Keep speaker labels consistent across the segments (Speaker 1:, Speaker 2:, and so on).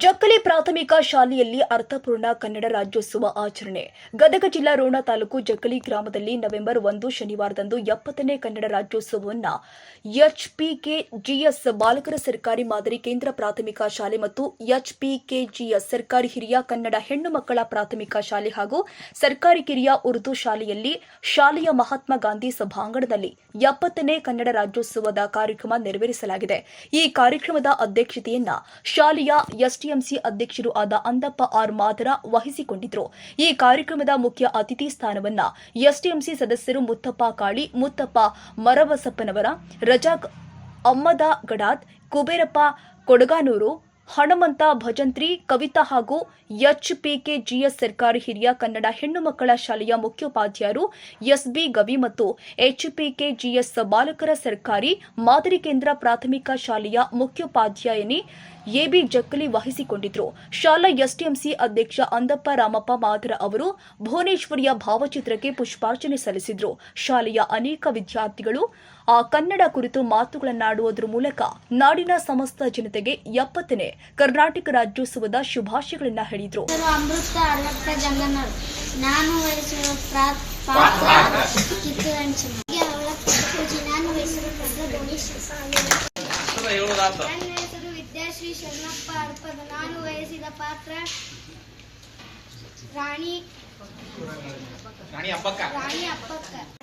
Speaker 1: ಜಕ್ಕಲಿ ಪ್ರಾಥಮಿಕ ಶಾಲೆಯಲ್ಲಿ ಅರ್ಥಪೂರ್ಣ ಕನ್ನಡ ರಾಜ್ಯೋತ್ಸವ ಆಚರಣೆ. ಗದಗ ಜಿಲ್ಲಾ ರೋಣ ತಾಲೂಕು ಜಕ್ಕಲಿ ಗ್ರಾಮದಲ್ಲಿ ನವೆಂಬರ್ ಒಂದು ಶನಿವಾರದಂದು ಎಪ್ಪತ್ತನೇ ಕನ್ನಡ ರಾಜ್ಯೋತ್ಸವವನ್ನು ಎಚ್ಪಿಕೆಜಿಎಸ್ ಬಾಲಕರ ಸರ್ಕಾರಿ ಮಾದರಿ ಕೇಂದ್ರ ಪ್ರಾಥಮಿಕ ಶಾಲೆ ಮತ್ತು ಎಚ್ಪಿಕೆಜಿಎಸ್ ಸರ್ಕಾರಿ ಹಿರಿಯ ಕನ್ನಡ ಹೆಣ್ಣು ಮಕ್ಕಳ ಪ್ರಾಥಮಿಕ ಶಾಲೆ ಹಾಗೂ ಸರ್ಕಾರಿ ಕಿರಿಯ ಉರ್ದು ಶಾಲೆಯಲ್ಲಿ ಶಾಲೆಯ ಮಹಾತ್ಮ ಗಾಂಧಿ ಸಭಾಂಗಣದಲ್ಲಿ ಎಪ್ಪತ್ತನೇ ಕನ್ನಡ ರಾಜ್ಯೋತ್ಸವದ ಕಾರ್ಯಕ್ರಮ ನೆರವೇರಿಸಲಾಗಿದೆ. ಈ ಕಾರ್ಯಕ್ರಮದ ಅಧ್ಯಕ್ಷತೆಯನ್ನ ಶಾಲೆಯ ಎಸ್ಟಿಎಂಸಿ ಅಧ್ಯಕ್ಷರು ಆದ ಅಂದಪ್ಪ ಆರ್ ಮಾದರ ವಹಿಸಿಕೊಂಡಿದ್ರು. ಈ ಕಾರ್ಯಕ್ರಮದ ಮುಖ್ಯ ಅತಿಥಿ ಸ್ಥಾನವನ್ನ ಎಸ್ಟಿಎಂಸಿ ಸದಸ್ಯರು ಮುತ್ತಪ್ಪ ಕಾಳಿ, ಮುತ್ತಪ್ಪ ಮರಬಸಪ್ಪನವರ, ರಜಾಕ್ ಅಮ್ಮದ ಗಡಾತ್ ಕುಬೇರಪ್ಪ ಕೊಡಗಾನೂರು ಹನುಮಂತ ಭಜಂತ್ರಿ, ಕವಿತಾ ಹಾಗೂ ಎಚ್ ಪಿಕೆ ಜಿಎಸ್ ಸರ್ಕಾರಿ ಹಿರಿಯ ಕನ್ನಡ ಹೆಣ್ಣು ಮಕ್ಕಳ ಶಾಲೆಯ ಮುಖ್ಯೋಪಾಧ್ಯಾಯರು, ಎಸ್ಬಿ ಗವಿ ಮತ್ತು ಎಚ್ ಪಿಕೆ ಜಿಎಸ್ ಬಾಲಕರ ಸರ್ಕಾರಿ ಮಾದರಿ ಕೇಂದ್ರ ಪ್ರಾಥಮಿಕ ಶಾಲೆಯ ಮುಖ್ಯೋಪಾಧ್ಯಾಯಿನಿ ಎಬಿ ಜಕ್ಕಲಿ ವಹಿಸಿಕೊಂಡಿದ್ರು. ಶಾಲಾ ಎಸ್ಟಿಎಂಸಿ ಅಧ್ಯಕ್ಷ ಅಂದಪ್ಪ ರಾಮಪ್ಪ ಮಾದರ ಅವರು ಭುವನೇಶ್ವರಿಯ ಭಾವಚಿತ್ರಕ್ಕೆ ಪುಷ್ಪಾರ್ಚನೆ ಸಲ್ಲಿಸಿದ್ರು. ಶಾಲೆಯ ಅನೇಕ ವಿದ್ಯಾರ್ಥಿಗಳು ಆ ಕನ್ನಡ ಕುರಿತು ಮಾತುಗಳನ್ನಾಡುವುದರ ಮೂಲಕ ನಾಡಿನ ಸಮಸ್ತ ಜನತೆಗೆ ಎಪ್ಪತ್ತನೇ ಕರ್ನಾಟಕ ರಾಜ್ಯೋತ್ಸವದ ಶುಭಾಶಯಗಳನ್ನ ಹೇಳಿದ್ರು.
Speaker 2: ಅಮೃತ ನಾನು ನನ್ನ ಹೆಸರು ವಿದ್ಯಾಶ್ರೀ ಶರಣಪ್ಪ ಅರ್ಪದ ನಾನು ವಹಿಸಿದ ಪಾತ್ರ ರಾಣಿ
Speaker 3: ರಾಣಿ ಅಪ್ಪಕ್ಕ
Speaker 2: ರಾಣಿ ಅಪ್ಪಕ್ಕ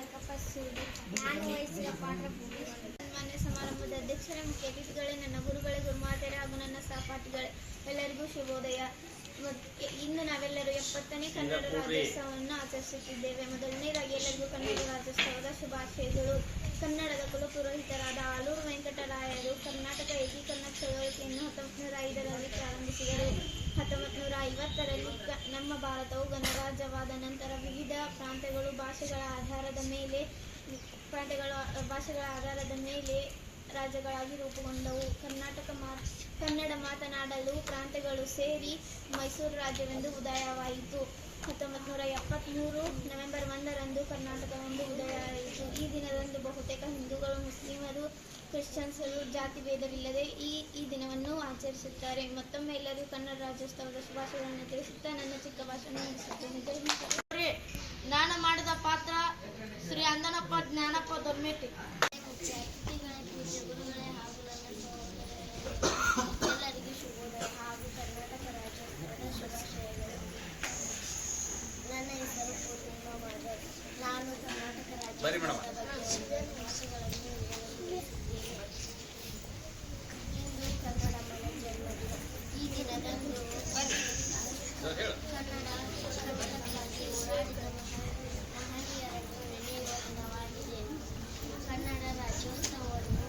Speaker 2: ನಾನು ವಹಿಸಿದ ಪಾಠ ಸಮಾರಂಭದ ಅಧ್ಯಕ್ಷರೇ ಮುಖ್ಯ ಅತಿಥಿಗಳೇ ನನ್ನ ಗುರುಗಳೇ ಗುರುಮಾತೆಯರೇ ಹಾಗೂ ನನ್ನ ಸಹಪಾಠಿಗಳೇ ಎಲ್ಲರಿಗೂ ಶುಭೋದಯ ಇಂದು ನಾವೆಲ್ಲರೂ ಎಪ್ಪತ್ತನೇ ಕನ್ನಡ ರಾಜ್ಯೋತ್ಸವವನ್ನು ಆಚರಿಸುತ್ತಿದ್ದೇವೆ ಮೊದಲನೇದಾಗಿ ಎಲ್ಲರಿಗೂ ಕನ್ನಡ ರಾಜ್ಯೋತ್ಸವದ ಶುಭಾಶಯಗಳು ಕನ್ನಡದ ಕುಲಪುರೋಹಿತರಾದ ಆಲೂರು ವೆಂಕಟರಾಯರು ಕರ್ನಾಟಕ ಏಕೀಕರಣ ಚಳವಳಿಕೆಯನ್ನು ಹತ್ತೊಂಬತ್ತು ನೂರ ಐದರಲ್ಲಿ ಪ್ರಾರಂಭಿಸಿದರು ಹತ್ತೊಂಬತ್ತು ನೂರ ಐವತ್ತರಲ್ಲಿ ನಮ್ಮ ಭಾರತವು ಗಣರಾಜ್ಯವಾದ ನಂತರ ವಿವಿಧ ಪ್ರಾಂತ್ಯಗಳು ಭಾಷೆಗಳ ಆಧಾರದ ಮೇಲೆ, ಪ್ರಾಂತ್ಯಗಳ, ಭಾಷೆಗಳ ಆಧಾರದ ಮೇಲೆ ರಾಜ್ಯಗಳಾಗಿ ರೂಪುಗೊಂಡವು. ಕರ್ನಾಟಕ ಮಾ ಕನ್ನಡ ಮಾತನಾಡಲು ಪ್ರಾಂತ್ಯಗಳು ಸೇರಿ ಮೈಸೂರು ರಾಜ್ಯವೆಂದು ಉದಯವಾಯಿತು. ಹತ್ತೊಂಬತ್ತು ನೂರ ಎಪ್ಪತ್ತ್ಮೂರು ನವೆಂಬರ್ ಒಂದರಂದು ಕರ್ನಾಟಕವೆಂದು ಉದಯವಾಯಿತು. ಈ ದಿನದಂದು ಬಹುತೇಕ ಹಿಂದೂಗಳು, ಮುಸ್ಲಿಮರು ಕ್ರಿಶ್ಚಿಯನ್ಸರು ಜಾತಿ ಭೇದವಿಲ್ಲದೆ ಈ ಈ ದಿನವನ್ನು ಆಚರಿಸುತ್ತಾರೆ. ಮತ್ತೊಮ್ಮೆ ಎಲ್ಲರೂ ಕನ್ನಡ ರಾಜ್ಯೋತ್ಸವದ ಶುಭಾಶಯಗಳನ್ನು ತಿಳಿಸುತ್ತಾ ನನ್ನ ಚಿಕ್ಕ ಭಾಷಣ ಮುಗಿಸುತ್ತೇನೆ. ನಾನು ಮಾಡಿದ ಪಾತ್ರ ಶ್ರೀ ಅಂದನಪ್ಪ ಜ್ಞಾನಪ್ಪ ದೊರ್ಮೇಟಿ ಗುರುಗಳೇ ಹಾಗೂ ನನ್ನ ಸಹೋದರರೇ ಎಲ್ಲರಿಗೂ ಶುಭೋದಯ ಹಾಗೂ ಕರ್ನಾಟಕ ರಾಜ್ಯೋತ್ಸವದ ಶುಭಾಶಯಗಳು ನನ್ನ ಹೆಸರು ಪೂರ್ಣಿಮಾ ಮಾಧವ್ ನಾನು ಕರ್ನಾಟಕ
Speaker 3: ಬನ್ನಿ ಮೇಡಮ್.
Speaker 2: ರಾಜ್ಯೋತ್ಸವದ ಬಗ್ಗೆ ಒಂದೆರಡು ವಿಷಯಗಳನ್ನು ವಿವರಿಸುತ್ತಿದ್ದೇನೆ ಇಂದು ಕನ್ನಡಮ್ಮನ ಜನ್ಮದಿನ ಈ ದಿನದಂದು
Speaker 3: ಹೇಳು
Speaker 2: ಕನ್ನಡ ಕನ್ನಡಕ್ಕಾಗಿ ಹೋರಾಡಿದ ಮಹನೀಯರನ್ನು ನೆನೆಯುವ ದಿನವಾಗಿದೆ ಕನ್ನಡ ರಾಜ್ಯೋತ್ಸವವನ್ನು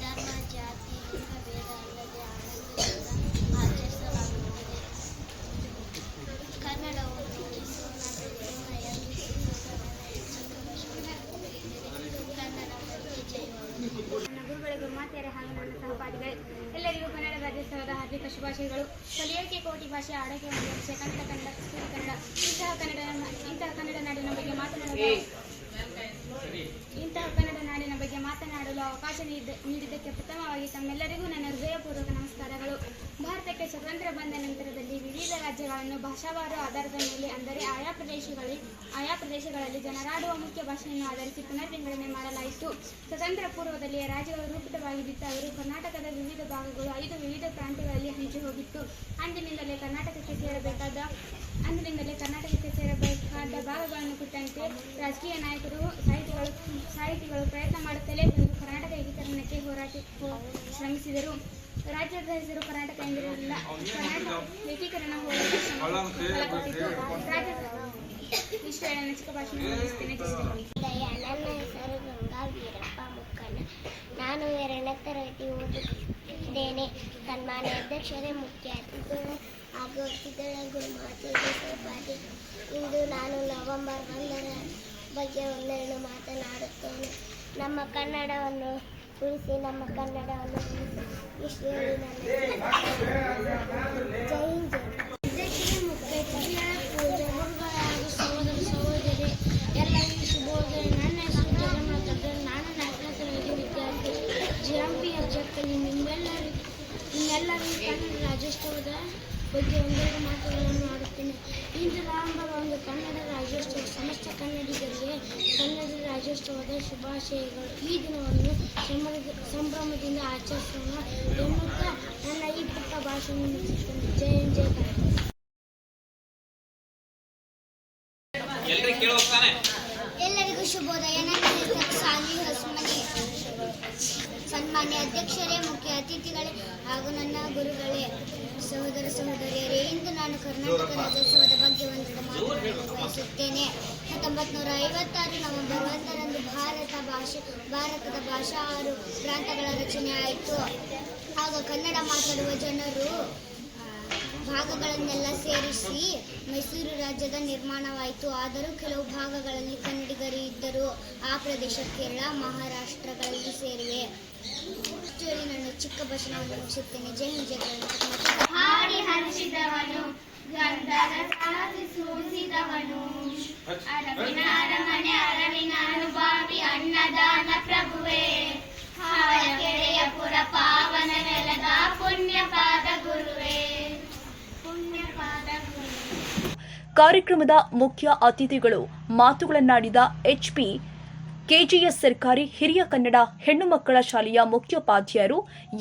Speaker 2: ಧರ್ಮ ಜಾತಿ ಲಿಂಗ ಭೇದ ಅಲ್ಲದೆ ಆನಂದದಿಂದ ಆಚರಿಸಲಾಗುತ್ತದೆ ಕನ್ನಡವನ್ನು ಉಳಿಸೋಣ ಬೆಳೆಯೋಣ ಎಂದು ಕನ್ನಡ ಬಗ್ಗೆ ಜಯವಾಗಲಿ
Speaker 4: ನನ್ನ ಗುರುಗಳೇ ಹಾಗೆ ನನ್ನ ಸಹಪಾಠಿಗಳೇ. ಎಲ್ಲರಿಗೂ ಕನ್ನಡ ರಾಜ್ಯೋತ್ಸವದ ಹಾರ್ದಿಕ ಶುಭಾಶಯಗಳು. ಕಲಿಯೋಕೆ ಕೋಟಿ ಭಾಷೆ ಆಡೋಕೆ ಒಂದು ವಿಷಯ ಕನ್ನಡ ಕನ್ನಡ ಕನ್ನಡ ಇಂತಹ ಕನ್ನಡ ಇಂತಹ ಕನ್ನಡ ನಾಡಿನ ಬಗ್ಗೆ ಮಾತನಾಡುವ ಇಂತಹ ಕನ್ನಡ ನಾಡಿನ ಬಗ್ಗೆ ಮಾತನಾಡಲು ಅವಕಾಶ ನೀಡಿದ- ನೀಡಿದ್ದಕ್ಕೆ ಪ್ರಥಮವಾಗಿ ತಮ್ಮೆಲ್ಲರಿಗೂ ನನ್ನ ಹೃದಯಪೂರ್ವಕ ನಮಸ್ಕಾರಗಳು. ಭಾರತಕ್ಕೆ ಸ್ವತಂತ್ರ ಬಂದ ನಂತರದಲ್ಲಿ ವಿವಿಧ ರಾಜ್ಯಗಳನ್ನು ಭಾಷಾವಾರು ಆಧಾರದ ಮೇಲೆ, ಅಂದರೆ ಆಯಾ ಪ್ರದೇಶಗಳಲ್ಲಿ ಆಯಾ ಪ್ರದೇಶಗಳಲ್ಲಿ ಜನರಾಡುವ ಮುಖ್ಯ ಭಾಷೆಯನ್ನು ಆಧರಿಸಿ ಪುನರ್ ವಿಂಗಡಣೆ ಮಾಡಲಾಯಿತು. ಸ್ವತಂತ್ರ ಪೂರ್ವದಲ್ಲಿ ರಾಜ್ಯಗಳು ರೂಪಿತವಾಗಿದ್ದ ಅವರು ಕರ್ನಾಟಕದ ವಿವಿಧ ಭಾಗಗಳು, ಐದು ವಿವಿಧ ಪ್ರಾಂತ್ಯಗಳಲ್ಲಿ ಹಂಚಿ ಹೋಗಿತ್ತು. ಅಂದಿನಿಂದಲೇ ಕರ್ನಾಟಕಕ್ಕೆ ಸೇರಬೇಕಾದ ಅಂದಿನಿಂದಲೇ ಕರ್ನಾಟಕಕ್ಕೆ ಸೇರಬೇಕಾದ ಭಾಗಗಳನ್ನು ಕುರಿತಂತೆ ರಾಜಕೀಯ ನಾಯಕರು, ಸಾಹಿತಿಗಳು ಸಾಹಿತಿಗಳು ಪ್ರಯತ್ನ ಮಾಡುತ್ತಲೇ ಬಂದು ಕರ್ನಾಟಕ ಏಕೀಕರಣಕ್ಕೆ ಹೋರಾಟ ಶ್ರಮಿಸಿದರು. ರಾಜ್ಯದ ಹೆಸರು ಕರ್ನಾಟಕ ಎಂದಿರಲಿಲ್ಲ. ಕರ್ನಾಟಕ ಏಕೀಕರಣ ಹೋರಾಟ ಭಾಷಣ
Speaker 2: ನನ್ನ ಹೆಸರು ಗಂಗಾ ವೀರಪ್ಪ ನಾನು ಎರಡನೇ ತರಗತಿ ಓದುತ್ತಿದ್ದೇನೆ. ಸನ್ಮಾನ್ಯ ಅಧ್ಯಕ್ಷರೇ ಮುಖ್ಯ. ಅತಿಥಿಗಳು ಹಾಗೂ ಹೋಗ್ತಿದ್ದಾಳೆ ಮಾತಾಡಿ. ಸಹಪಾಠಿ ಇಂದು ನಾನು ನವೆಂಬರ್ ಒಂದರ ಬಗ್ಗೆ ಒಂದೆರಡು ಮಾತನಾಡುತ್ತೇನೆ. ನಮ್ಮ ಕನ್ನಡವನ್ನು ಉಳಿಸಿ, ನಮ್ಮ ಕನ್ನಡವನ್ನು ಉಳಿಸಿ. ಇಷ್ಟು ಹೇಳಿ ನನ್ನ ಜೈ ಜೈ ಮುಖ್ಯ ಅತಿಥಿಗಳ ಪೂಜೆ ಗುರುಗಳ ಹಾಗೂ ಸಹೋದರ ಸಹೋದರಿ ಎಲ್ಲರಿಗೂ ಶುಭೋದಯ ನನ್ನ ಹೆಸರು ಜಗನ್ನಾಥ ಗದ್ದರ್. ನಾನು ನಾಲ್ಕನೇ ತರಗತಿ ವಿದ್ಯಾರ್ಥಿ G M P S Jakkali ನಿಮ್ಮೆಲ್ಲರಿಗೂ ನಿಮ್ಮೆಲ್ಲರಿಗೂ ಕನ್ನಡ ರಾಜ್ಯೋತ್ಸವದ
Speaker 5: ಬಗ್ಗೆ ಒಂದೆರಡು ಮಾತುಗಳನ್ನು ಆಡುತ್ತೇನೆ ಇಂದು ಪ್ರಾರಂಭದ ಒಂದು ಕನ್ನಡ ರಾಜ್ಯೋತ್ಸವ ಸಮಸ್ತ ಕನ್ನಡಿಗರಿಗೆ ರಾಜ್ಯೋತ್ಸವದ ಶುಭಾಶಯಗಳು. ಈ ದಿನವನ್ನು ಸಂಭ್ರಮ- ಸಂಭ್ರಮದಿಂದ ಆಚರಿಸೋಣ ಎನ್ನುತ್ತಾ ನನ್ನ ಈ ಪುಟ್ಟ ಭಾಷಣ
Speaker 3: ಜಯ ಜಯ
Speaker 5: ಎಲ್ಲರಿಗೂ ಶುಭೋದಯ. ನನ್ನ ಹೆಸರು ಸಾಲಿ ಹೊಸಮನಿ. ಸನ್ಮಾನ್ಯ ಅಧ್ಯಕ್ಷರೇ ಮುಖ್ಯ ಅತಿಥಿಗಳೇ ಹಾಗೂ ನನ್ನ ಗುರುಗಳೇ ಸಹೋದರ ಸಹೋದರಿಯರೇ ಇಂದು ನಾನು ಕರ್ನಾಟಕ ರಾಜ್ಯೋತ್ಸವದ ಬಗ್ಗೆ ಒಂದೆರಡು ಮಾತನಾಡಲು ಬಯಸುತ್ತೇನೆ ಹತ್ತೊಂಬತ್ತು ನೂರ ಐವತ್ತಾರು ನವೆಂಬರ್ ಒಂದರಂದು ಭಾರತ ಭಾಷೆ, ಭಾರತದ ಭಾಷಾ ಆರು ಪ್ರಾಂತಗಳ ರಚನೆ ಆಯಿತು. ಆಗ ಕನ್ನಡ ಮಾತಾಡುವ ಜನರು ಭಾಗಗಳನ್ನೆಲ್ಲ ಸೇರಿಸಿ ಮೈಸೂರು ರಾಜ್ಯದ ನಿರ್ಮಾಣವಾಯಿತು. ಆದರೂ ಕೆಲವು ಭಾಗಗಳಲ್ಲಿ ಕನ್ನಡಿಗರು ಇದ್ದರು. ಆ ಪ್ರದೇಶ ಕೇರಳ, ಮಹಾರಾಷ್ಟ್ರಗಳಲ್ಲಿ ಸೇರಿವೆ. ನಾನು ಚಿಕ್ಕ ಭಾಷಣವನ್ನು ಮುಗಿಸುತ್ತೇನೆ ಜೈ ಹಿಂದ್ ಜೈ
Speaker 6: ಹಾಡಿ ಹರಿಸಿದವನು ಗಂಧದ ಸಾಧಿ ಸೂಸಿದವನು. ಅರವಿನ ಅರಮನೆ ಅರವಿನ ಅನುಭಾವಿ ಅನ್ನದಾನ ಪ್ರಭುವೇ. ಹಾಳ ಕೆರೆಯ ಪುರ ಪಾವನ ನೆಲದ ಪುಣ್ಯ ಪಾದ ಗುರುವೇ. ಪುಣ್ಯ ಪಾದ ಗುರುವೇ.
Speaker 1: ಕಾರ್ಯಕ್ರಮದ ಮುಖ್ಯ ಅತಿಥಿಗಳು ಮಾತುಗಳನ್ನಾಡಿದ ಎಚ್ಪಿ ಕೆಜಿಎಸ್ ಸರ್ಕಾರಿ ಹಿರಿಯ ಕನ್ನಡ ಹೆಣ್ಣು ಮಕ್ಕಳ ಶಾಲೆಯ ಮುಖ್ಯೋಪಾಧ್ಯಾಯರು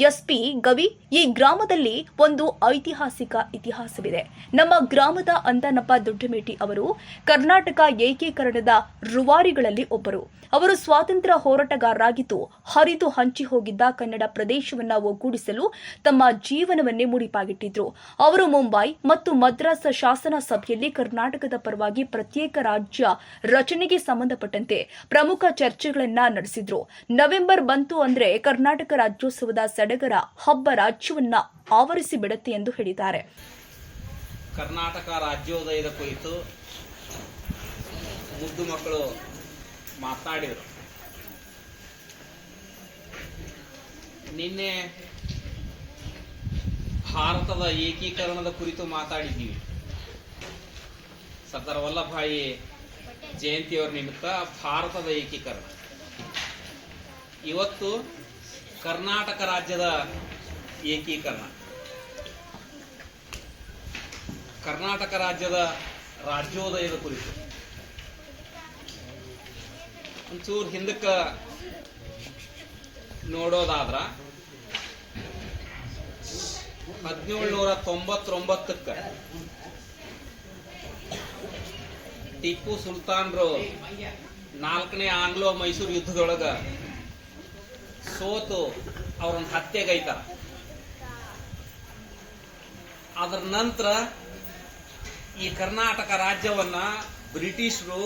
Speaker 1: ಎಸ್ಪಿ ಗವಿ ಈ ಗ್ರಾಮದಲ್ಲಿ ಒಂದು ಐತಿಹಾಸಿಕ ಇತಿಹಾಸವಿದೆ. ನಮ್ಮ ಗ್ರಾಮದ ಅಂದನಪ್ಪ ದೊಡ್ಡಮೇಟಿ ಅವರು ಕರ್ನಾಟಕ ಏಕೀಕರಣದ ರುವಾರಿಗಳಲ್ಲಿ ಒಬ್ಬರು. ಅವರು ಸ್ವಾತಂತ್ರ್ಯ ಹೋರಾಟಗಾರರಾಗಿದ್ದು ಹರಿದು ಹಂಚಿ ಹೋಗಿದ್ದ ಕನ್ನಡ ಪ್ರದೇಶವನ್ನ ಒಗ್ಗೂಡಿಸಲು ತಮ್ಮ ಜೀವನವನ್ನೇ ಮುಡಿಪಾಗಿಟ್ಟಿದ್ರು. ಅವರು ಮುಂಬೈ ಮತ್ತು ಮದ್ರಾಸ್ ಶಾಸನ ಸಭೆಯಲ್ಲಿ ಕರ್ನಾಟಕದ ಪರವಾಗಿ ಪ್ರತ್ಯೇಕ ರಾಜ್ಯ ರಚನೆಗೆ ಸಂಬಂಧಪಟ್ಟಂತೆ ಪ್ರಮುಖ ಚರ್ಚೆಗಳನ್ನ ನಡೆಸಿದ್ರು. ನವೆಂಬರ್ ಬಂತು ಅಂದ್ರೆ ಕರ್ನಾಟಕ ರಾಜ್ಯೋತ್ಸವದ ಸಡಗರ ಹಬ್ಬ ರಾಜ್ಯವನ್ನ ಆವರಿಸಿ ಬಿಡುತ್ತೆ ಎಂದು ಹೇಳಿದ್ದಾರೆ.
Speaker 3: ಕರ್ನಾಟಕ ರಾಜ್ಯೋದಯದ ಕುರಿತು ಮುದ್ದು ಮಕ್ಕಳು ಮಾತನಾಡಿದರು ನಿನ್ನೆ ಭಾರತದ ಏಕೀಕರಣದ ಕುರಿತು ಮಾತಾಡಿದ್ದೀವಿ. ಸರ್ದಾರ್ ವಲ್ಲಭಾಯಿ ಜಯಂತಿಯವರ ನಿಮಿತ್ತ ಭಾರತದ ಏಕೀಕರಣ. ಇವತ್ತು ಕರ್ನಾಟಕ ರಾಜ್ಯದ ಏಕೀಕರಣ. ಕರ್ನಾಟಕ ರಾಜ್ಯದ ರಾಜ್ಯೋದಯದ ಕುರಿತು. ಒಂಚೂರು ಹಿಂದಕ್ಕ ನೋಡೋದಾದ್ರ ಹದಿನೇಳುನೂರ ತೊಂಬತ್ತೊಂಬತ್ತಕ್ಕ ಟಿಪ್ಪು ಸುಲ್ತಾನ್ರು ನಾಲ್ಕನೇ ಆಂಗ್ಲೋ ಮೈಸೂರು ಯುದ್ಧದೊಳಗ ಸೋತು ಅವ್ರನ್ನ ಹತ್ಯೆಗೈತಾರ. ಅದರ ನಂತರ ಈ ಕರ್ನಾಟಕ ರಾಜ್ಯವನ್ನ ಬ್ರಿಟಿಷರು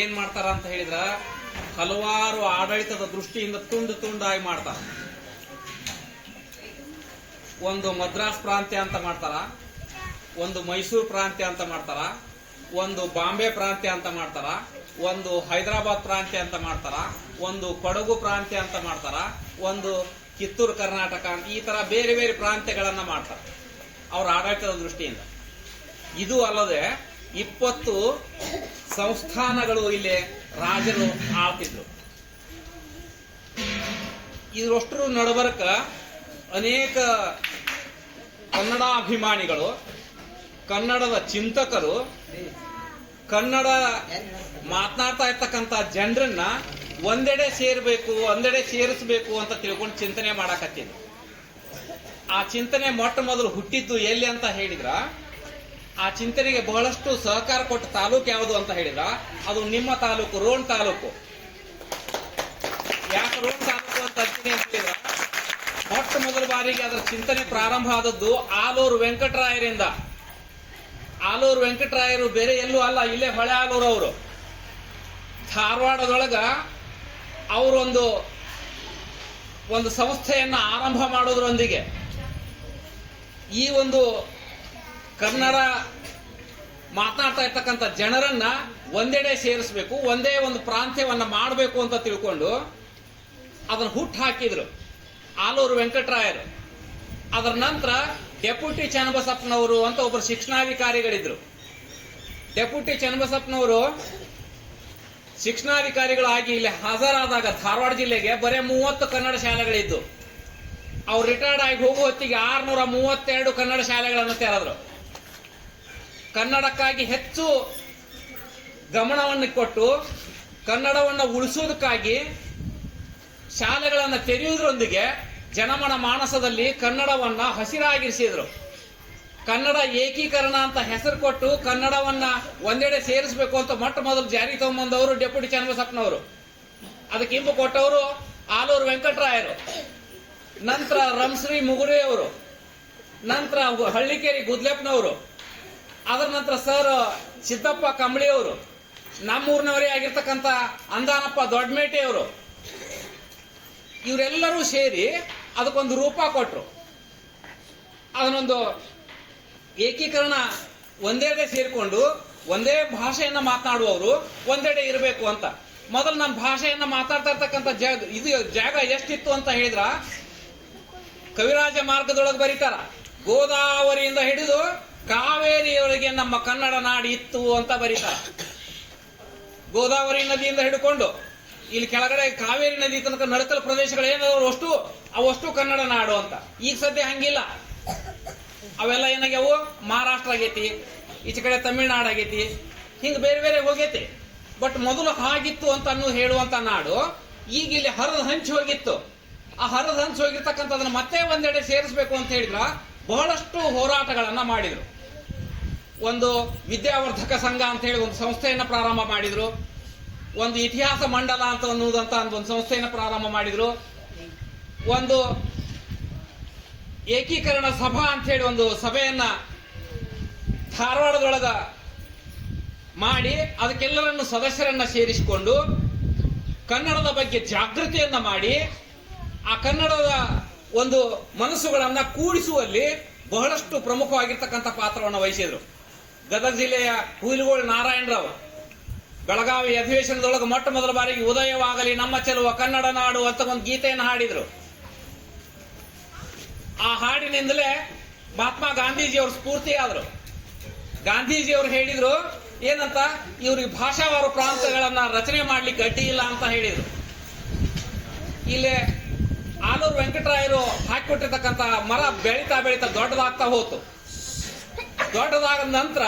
Speaker 3: ಏನ್ ಮಾಡ್ತಾರ ಅಂತ ಹೇಳಿದ್ರ, ಹಲವಾರು ಆಡಳಿತದ ದೃಷ್ಟಿಯಿಂದ ತುಂಡು ತುಂಡಾಗಿ ಮಾಡ್ತಾರ. ಒಂದು ಮದ್ರಾಸ್ ಪ್ರಾಂತ್ಯ ಅಂತ ಮಾಡ್ತಾರ, ಒಂದು ಮೈಸೂರು ಪ್ರಾಂತ್ಯ ಅಂತ ಮಾಡ್ತಾರ. ಒಂದು ಬಾಂಬೆ ಪ್ರಾಂತ್ಯ ಅಂತ ಮಾಡ್ತಾರ, ಒಂದು ಹೈದರಾಬಾದ್ ಪ್ರಾಂತ್ಯ ಅಂತ ಮಾಡ್ತಾರ, ಒಂದು ಕೊಡಗು ಪ್ರಾಂತ್ಯ ಅಂತ ಮಾಡ್ತಾರ, ಒಂದು ಕಿತ್ತೂರು ಕರ್ನಾಟಕ, ಈ ತರ ಬೇರೆ ಬೇರೆ ಪ್ರಾಂತ್ಯಗಳನ್ನ ಮಾಡ್ತಾರೆ ಅವರ ಆಡಳಿತದ ದೃಷ್ಟಿಯಿಂದ. ಇದು ಅಲ್ಲದೆ ಇಪ್ಪತ್ತು ಸಂಸ್ಥಾನಗಳು ಇಲ್ಲಿ ರಾಜರು ಆಳ್ತಿದ್ರು. ಇದರಷ್ಟರ ನಡಬರ್ಕ ಅನೇಕ ಕನ್ನಡಾಭಿಮಾನಿಗಳು, ಕನ್ನಡದ ಚಿಂತಕರು ಕನ್ನಡ ಮಾತನಾಡ್ತಾ ಇರ್ತಕ್ಕಂಥ ಜನರನ್ನ ಒಂದೆಡೆ ಸೇರ್ಬೇಕು, ಒಂದೆಡೆ ಸೇರಿಸಬೇಕು ಅಂತ ತಿಳ್ಕೊಂಡು ಚಿಂತನೆ ಮಾಡಾಕತ್ತೀನಿ. ಆ ಚಿಂತನೆ ಮೊಟ್ಟ ಮೊದಲು ಹುಟ್ಟಿದ್ದು ಎಲ್ಲಿ ಅಂತ ಹೇಳಿದ್ರ, ಆ ಚಿಂತನೆಗೆ ಬಹಳಷ್ಟು ಸಹಕಾರ ಕೊಟ್ಟ ತಾಲೂಕು ಯಾವುದು ಅಂತ ಹೇಳಿದ್ರ, ಅದು ನಿಮ್ಮ ತಾಲೂಕು ರೋಣ್ ತಾಲೂಕು. ಯಾಕೆ ರೋಣ್ ತಾಲೂಕು ಅಂತ ಅಂತೀನಿ ಅಂತ ಹೇಳಿದ್ರ, ಮೊಟ್ಟ ಮೊದಲ ಬಾರಿಗೆ ಅದರ ಚಿಂತನೆ ಪ್ರಾರಂಭ ಆದದ್ದು ಆಲೂರು ವೆಂಕಟರಾಯರಿಂದ. ಆಲೂರು ವೆಂಕಟರಾಯರು ಬೇರೆ ಎಲ್ಲೂ ಅಲ್ಲ, ಇಲ್ಲೇ ಹೊಳೆ ಆಲೂರು ಅವರು. ಧಾರವಾಡದೊಳಗ ಅವರೊಂದು, ಒಂದು ಸಂಸ್ಥೆಯನ್ನು ಆರಂಭ ಮಾಡೋದ್ರೊಂದಿಗೆ ಈ ಒಂದು ಕನ್ನಡ ಮಾತನಾಡ್ತಾ ಇರ್ತಕ್ಕಂಥ ಜನರನ್ನ ಒಂದೆಡೆ ಸೇರಿಸಬೇಕು, ಒಂದೇ ಒಂದು ಪ್ರಾಂತ್ಯವನ್ನ ಮಾಡಬೇಕು ಅಂತ ತಿಳ್ಕೊಂಡು ಅದನ್ನು ಹುಟ್ಟು ಹಾಕಿದ್ರು. ಆಲೂರು ವೆಂಕಟರಾಯರು. ಅದರ ನಂತರ ಡೆಪ್ಯೂಟಿ ಚನ್ನಬಸಪ್ಪನವರು ಅಂತ ಒಬ್ಬರು ಶಿಕ್ಷಣಾಧಿಕಾರಿಗಳಿದ್ರು. ಡೆಪ್ಯೂಟಿ ಚನ್ನಬಸಪ್ಪನವರು ಶಿಕ್ಷಣಾಧಿಕಾರಿಗಳಾಗಿ ಇಲ್ಲಿ ಹಾಜರಾದಾಗ ಧಾರವಾಡ ಜಿಲ್ಲೆಗೆ ಬರೇ ಮೂವತ್ತು ಕನ್ನಡ ಶಾಲೆಗಳಿದ್ದು. ಅವ್ರು ರಿಟೈರ್ಡ್ ಆಗಿ ಹೋಗುವ ಹೊತ್ತಿಗೆ ಆರ್ನೂರ ಮೂವತ್ತೆರಡು ಕನ್ನಡ ಶಾಲೆಗಳನ್ನು ತೆರೆದ್ರು. ಕನ್ನಡಕ್ಕಾಗಿ ಹೆಚ್ಚು ಗಮನವನ್ನು ಕೊಟ್ಟು ಕನ್ನಡವನ್ನು ಉಳಿಸೋದಕ್ಕಾಗಿ ಶಾಲೆಗಳನ್ನು ತೆರೆಯುವುದರೊಂದಿಗೆ ಜನಮನ ಮಾನಸದಲ್ಲಿ ಕನ್ನಡವನ್ನ ಹಸಿರಾಗಿರಿಸಿದ್ರು. ಕನ್ನಡ ಏಕೀಕರಣ ಅಂತ ಹೆಸರು ಕೊಟ್ಟು ಕನ್ನಡವನ್ನ ಒಂದೆಡೆ ಸೇರಿಸಬೇಕು ಅಂತ ಮೊಟ್ಟ ಮೊದಲು ಜಾರಿ ತಗೊಂಬಂದವರು ಡೆಪ್ಯೂಟಿ ಚನ್ನಬಸಪ್ಪನವರು. ಅದಕ್ಕೆ ಇಂಪು ಕೊಟ್ಟವರು ಆಲೂರು ವೆಂಕಟರಾಯರು. ನಂತರ ರಂಶ್ರೀ ಮುಗುರೆ ಅವರು ನಂತರ ಹಳ್ಳಿಕೇರಿ ಗುದ್ಲೆಪ್ಪನವರು. ಅದರ ನಂತರ ಸರ್ ಸಿದ್ದಪ್ಪ ಕಂಬಳಿ ಅವರು ನಮ್ಮೂರಿನವರೇ ಆಗಿರ್ತಕ್ಕಂಥ ಅಂದಾನಪ್ಪ ದೊಡ್ಡಮೇಟೆ ಅವರು ಇವರೆಲ್ಲರೂ ಸೇರಿ ಅದಕ್ಕೊಂದು ರೂಪ ಕೊಟ್ಟರು ಅದನ್ನೊಂದು ಏಕೀಕರಣ ಒಂದೆಡೆ ಸೇರಿಕೊಂಡು ಒಂದೇ ಭಾಷೆಯನ್ನು ಮಾತನಾಡುವವರು ಒಂದೆಡೆ ಇರಬೇಕು ಅಂತ. ಮೊದಲು ನಮ್ಮ ಭಾಷೆಯನ್ನು ಮಾತಾಡ್ತಾ ಇರ್ತಕ್ಕಂಥ ಜಾಗ, ಇದು ಜಾಗ ಎಷ್ಟಿತ್ತು ಅಂತ ಹೇಳಿದ್ರ, ಕವಿರಾಜ ಮಾರ್ಗದೊಳಗೆ ಬರೀತಾರ. ಗೋದಾವರಿಯಿಂದ ಹಿಡಿದು ಕಾವೇರಿಯವರೆಗೆ ನಮ್ಮ ಕನ್ನಡ ನಾಡಿ ಇತ್ತು ಅಂತ ಬರೀತಾರ. ಗೋದಾವರಿ ನದಿಯಿಂದ ಹಿಡ್ಕೊಂಡು ಇಲ್ಲಿ ಕೆಳಗಡೆ ಕಾವೇರಿ ನದಿ ತನಕ ನಡಕಲ್ ಪ್ರದೇಶಗಳು ಏನಾದ್ರು ಅಷ್ಟು, ಅವಷ್ಟು ಕನ್ನಡ ನಾಡು ಅಂತ. ಈಗ ಸದ್ಯ ಹಂಗಿಲ್ಲ. ಅವೆಲ್ಲ ಏನಾಗ್ಯಾವು? ಮಹಾರಾಷ್ಟ್ರ ಆಗೈತಿ, ಈಚೆ ಕಡೆ ತಮಿಳ್ನಾಡು ಆಗೈತಿ, ಹಿಂಗೆ ಬೇರೆ ಬೇರೆ ಹೋಗೈತಿ. ಬಟ್ ಮೊದಲು ಹಾಗಿತ್ತು ಅಂತ ಅನ್ನೋ ಹೇಳುವಂತ ನಾಡು ಈಗ ಇಲ್ಲಿ ಹರದ ಹಂಚಿ ಹೋಗಿತ್ತು. ಆ ಹರದ ಹಂಚಿ ಹೋಗಿರ್ತಕ್ಕಂಥದನ್ನ ಮತ್ತೆ ಒಂದೆಡೆ ಸೇರಿಸಬೇಕು ಅಂತ ಹೇಳಿದ್ರ ಬಹಳಷ್ಟು ಹೋರಾಟಗಳನ್ನ ಮಾಡಿದ್ರು. ಒಂದು ವಿದ್ಯಾವರ್ಧಕ ಸಂಘ ಅಂತ ಹೇಳಿ ಒಂದು ಸಂಸ್ಥೆಯನ್ನು ಪ್ರಾರಂಭ ಮಾಡಿದ್ರು. ಒಂದು ಇತಿಹಾಸ ಮಂಡಲ ಅಂತ ಅನ್ನುವುದಂತ ಒಂದು ಸಂಸ್ಥೆಯನ್ನು ಪ್ರಾರಂಭ ಮಾಡಿದ್ರು. ಒಂದು ಏಕೀಕರಣ ಸಭಾ ಅಂತ ಹೇಳಿ ಒಂದು ಸಭೆಯನ್ನ ಧಾರವಾಡದೊಳಗ ಮಾಡಿ ಅದಕ್ಕೆಲ್ಲರನ್ನು ಸದಸ್ಯರನ್ನ ಸೇರಿಸಿಕೊಂಡು ಕನ್ನಡದ ಬಗ್ಗೆ ಜಾಗೃತಿಯನ್ನ ಮಾಡಿ ಆ ಕನ್ನಡದ ಒಂದು ಮನಸ್ಸುಗಳನ್ನ ಕೂಡಿಸುವಲ್ಲಿ ಬಹಳಷ್ಟು ಪ್ರಮುಖವಾಗಿರ್ತಕ್ಕಂಥ ಪಾತ್ರವನ್ನು ವಹಿಸಿದ್ರು. ಗದಗ ಜಿಲ್ಲೆಯ ಹುಯಿಲಗೋಳು ನಾರಾಯಣರಾವ್. ಬೆಳಗಾವಿ ಅಧಿವೇಶನದೊಳಗೆ ಮೊಟ್ಟ ಮೊದಲ ಬಾರಿಗೆ ಉದಯವಾಗಲಿ ನಮ್ಮ ಚೆಲುವ ಕನ್ನಡ ನಾಡು ಅಂತ ಒಂದು ಗೀತೆಯನ್ನು ಹಾಡಿದರು. ಆ ಹಾಡಿನಿಂದಲೇ ಮಹಾತ್ಮ ಗಾಂಧೀಜಿಯವರು ಸ್ಫೂರ್ತಿ ಆದ್ರು. ಗಾಂಧೀಜಿಯವರು ಹೇಳಿದ್ರು, ಏನಂತ? ಇವ್ರಿಗೆ ಭಾಷಾವಾರು ಪ್ರಾಂತಗಳನ್ನ ರಚನೆ ಮಾಡ್ಲಿಕ್ಕೆ ಅಡ್ಡಿ ಇಲ್ಲ ಅಂತ ಹೇಳಿದ್ರು. ಇಲ್ಲಿ ಆಲೂರು ವೆಂಕಟರಾಯರು ಹಾಕಿಕೊಟ್ಟಿರ್ತಕ್ಕಂಥ ಮರ ಬೆಳೀತಾ ಬೆಳೀತಾ ದೊಡ್ಡದಾಗ್ತಾ ಹೋತು. ದೊಡ್ಡದಾದ ನಂತರ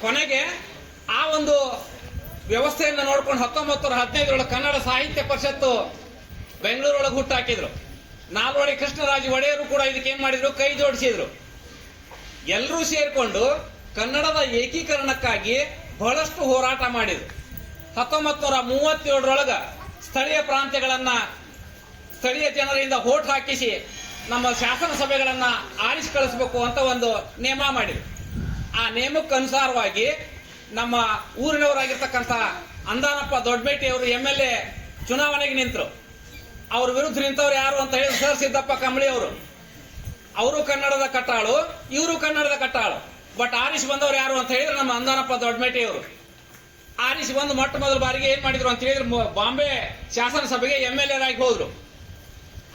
Speaker 3: ಕೊನೆಗೆ ಆ ಒಂದು ವ್ಯವಸ್ಥೆಯನ್ನು ನೋಡ್ಕೊಂಡು ಹತ್ತೊಂಬತ್ತು ಹದಿನೈದರೊಳಗೆ ಕನ್ನಡ ಸಾಹಿತ್ಯ ಪರಿಷತ್ತು ಬೆಂಗಳೂರೊಳಗೆ ಹುಟ್ಟಾಕಿದ್ರು ನಾಲ್ವಡಿ ಕೃಷ್ಣರಾಜ ಒಡೆಯರು ಕೂಡ ಇದಕ್ಕೆ ಏನ್ ಮಾಡಿದ್ರು? ಕೈ ಜೋಡಿಸಿದ್ರು. ಎಲ್ಲರೂ ಸೇರಿಕೊಂಡು ಕನ್ನಡದ ಏಕೀಕರಣಕ್ಕಾಗಿ ಬಹಳಷ್ಟು ಹೋರಾಟ ಮಾಡಿದ್ರು. ಹತ್ತೊಂಬತ್ತು ನೂರ ಮೂವತ್ತೇಳರೊಳಗ ಸ್ಥಳೀಯ ಪ್ರಾಂತ್ಯಗಳನ್ನ, ಸ್ಥಳೀಯ ಜನರಿಂದ ಹೋಟ್ ಹಾಕಿಸಿ ನಮ್ಮ ಶಾಸನ ಸಭೆಗಳನ್ನ ಆರಿಸಿ ಕಳಿಸ್ಬೇಕು ಅಂತ ಒಂದು ನೇಮ ಮಾಡಿದ್ರು. ಆ ನೇಮಕ್ಕೆ ಅನುಸಾರವಾಗಿ ನಮ್ಮ ಊರಿನವರಾಗಿರ್ತಕ್ಕಂಥ ಅಂದಾನಪ್ಪ ದೊಡ್ಡಬೇಟಿ ಅವರು ಎಂ ಎಲ್ ಎ ಚುನಾವಣೆಗೆ ನಿಂತರು. ಅವ್ರ ವಿರುದ್ಧ ನಿಂತವ್ರು ಯಾರು ಅಂತ ಹೇಳಿ ಸರ್ ಸಿದ್ದಪ್ಪ ಕಂಬಳಿ ಅವರು. ಅವರು ಕನ್ನಡದ ಕಟ್ಟಾಳು, ಇವರು ಕನ್ನಡದ ಕಟ್ಟಾಳು. ಬಟ್ ಆರಿಸ್ ಬಂದವರು ಯಾರು ಅಂತ ಹೇಳಿದ್ರೆ ನಮ್ಮ ಅಂದಾನಪ್ಪ ದೊಡ್ಡಮೇಟಿ ಅವರು. ಆರಿಸ್ ಬಂದು ಮೊಟ್ಟ ಮೊದಲ ಬಾರಿಗೆ ಏನ್ ಮಾಡಿದ್ರು ಅಂತ ಹೇಳಿದ್ರೆ ಬಾಂಬೆ ಶಾಸನ ಸಭೆಗೆ ಎಂ ಎಲ್ ಆಗಿ ಹೋದ್ರು.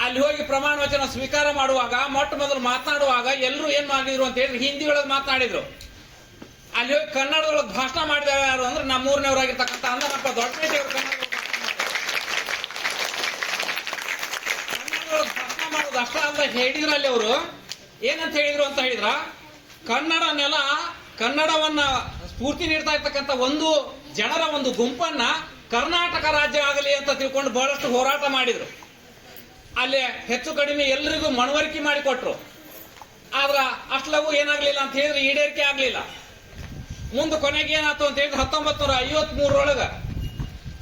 Speaker 3: ಅಲ್ಲಿ ಹೋಗಿ ಪ್ರಮಾಣ ವಚನ ಸ್ವೀಕಾರ ಮಾಡುವಾಗ, ಮೊಟ್ಟ ಮೊದಲು ಮಾತನಾಡುವಾಗ ಎಲ್ಲರೂ ಏನ್ ಮಾಡಿದ್ರು ಅಂತ ಹೇಳಿದ್ರೆ ಹಿಂದಿ ಒಳಗೆ ಮಾತನಾಡಿದ್ರು. ಅಲ್ಲಿ ಹೋಗಿ ಕನ್ನಡದೊಳಗೆ ಭಾಷಣ ಮಾಡಿದಾರೆ ಯಾರು ಅಂದ್ರೆ ನಮ್ಮ ಊರಿನವರಾಗಿರ್ತಕ್ಕಂಥ ಅಂದನಪ್ಪ ದೊಡ್ಡ ಕನ್ನಡದೊಳಗೆ ಭಾಷಣ ಮಾಡೋದು ಅಷ್ಟ ಅಂತ ಹೇಳಿದ್ರ ಅಲ್ಲಿ ಅವರು. ಏನಂತ ಹೇಳಿದ್ರು ಅಂತ ಹೇಳಿದ್ರ? ಕನ್ನಡ ನೆಲ ಕನ್ನಡವನ್ನ ಸ್ಫೂರ್ತಿ ನೀಡ್ತಾ ಇರ್ತಕ್ಕಂಥ ಒಂದು ಜನರ ಒಂದು ಗುಂಪನ್ನ ಕರ್ನಾಟಕ ರಾಜ್ಯ ಆಗಲಿ ಅಂತ ತಿಳ್ಕೊಂಡು ಬಹಳಷ್ಟು ಹೋರಾಟ ಮಾಡಿದ್ರು. ಅಲ್ಲಿ ಹೆಚ್ಚು ಕಡಿಮೆ ಎಲ್ರಿಗೂ ಮನವರಿಕೆ ಮಾಡಿಕೊಟ್ರು. ಆದ್ರ ಅಷ್ಟಲವು ಏನಾಗ್ಲಿಲ್ಲ ಅಂತ ಹೇಳಿದ್ರೆ ಈಡೇರಿಕೆ ಆಗ್ಲಿಲ್ಲ. ಮುಂದೆ ಕೊನೆಗೆ ಏನಾಯ್ತು ಅಂತ ಹೇಳಿದ್ರೆ ಹತ್ತೊಂಬತ್ತು ನೂರ ಐವತ್ ಮೂರರೊಳಗ